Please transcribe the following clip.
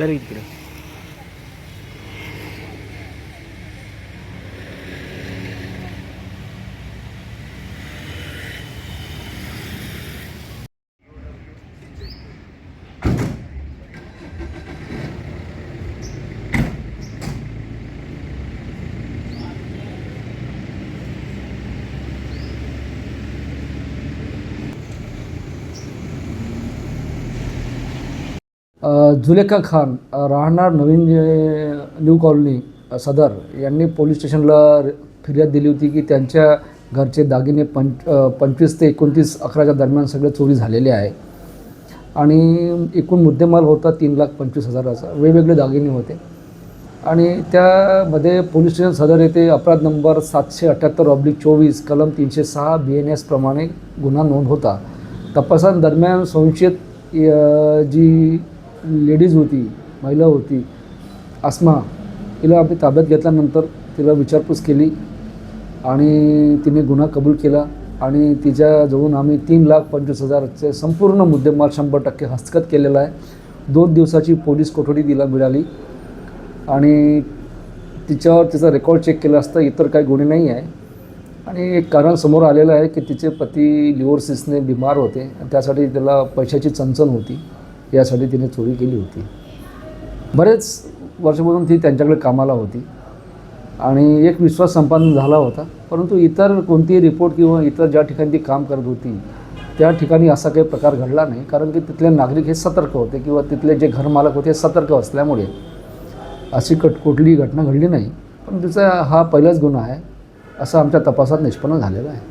Dale 23. Zulekha Khan राहणार नवीन new colony सदर यांनी पोलीस स्टेशनला फिर्याद दिली होती की त्यांच्या घरचे दागिने पंच पंचवीस ते एकोणतीस अकराच्या दरम्यान सगळे चोरी झालेले आहे. आणि एकूण मुद्देमाल होता तीन लाख पंचवीस हजाराचा. वेगवेगळे दागिने होते. आणि त्यामध्ये पोलीस स्टेशन सदर येथे अपराध नंबर सातशे अठ्ठ्याहत्तर ऑब्लिक चोवीस कलम तीनशे सहा बी एन एसप्रमाणे गुन्हा नोंद होता. तपासादरम्यान संशयित जी लेडीज होती महिला होती आस्मा तिला आम्ही ताब्यात घेतल्यानंतर तिला विचारपूस केली आणि तिने गुन्हा कबूल केला आणि तिच्याजवळून आम्ही तीन लाख पंचवीस हजारचे संपूर्ण मुद्देमाल शंभर टक्के हस्तगत केलेला आहे. दोन दिवसाची पोलीस कोठडी तिला मिळाली आणि तिच्यावर तिचा रेकॉर्ड चेक केला असता इतर काही गुन्हे नाही आहे. आणि एक कारण समोर आलेलं आहे की तिचे पती लिव्हरसिसने बिमार होते आणि त्यासाठी त्याला पैशाची चणचण होती. यासाठी तिने चोरी केली होती. बरेच वर्षापासून ती त्यांच्याकडे कामाला होती. आणि एक विश्वास संपादन झाला होता. परंतु इतर कोणतीही रिपोर्ट किंवा इतर ज्या ठिकाणी ती काम करत होती त्या ठिकाणी असा काही प्रकार घडला नाही. कारण की तिथले नागरिक हे सतर्क होते किंवा तिथले जे घरमालक होते हे सतर्क असल्यामुळे अशी कट कुठलीही घटना घडली नाही. पण तिचा हा पहिलाच गुन्हा आहे असं आमच्या तपासात निष्पन्न झालेलं आहे.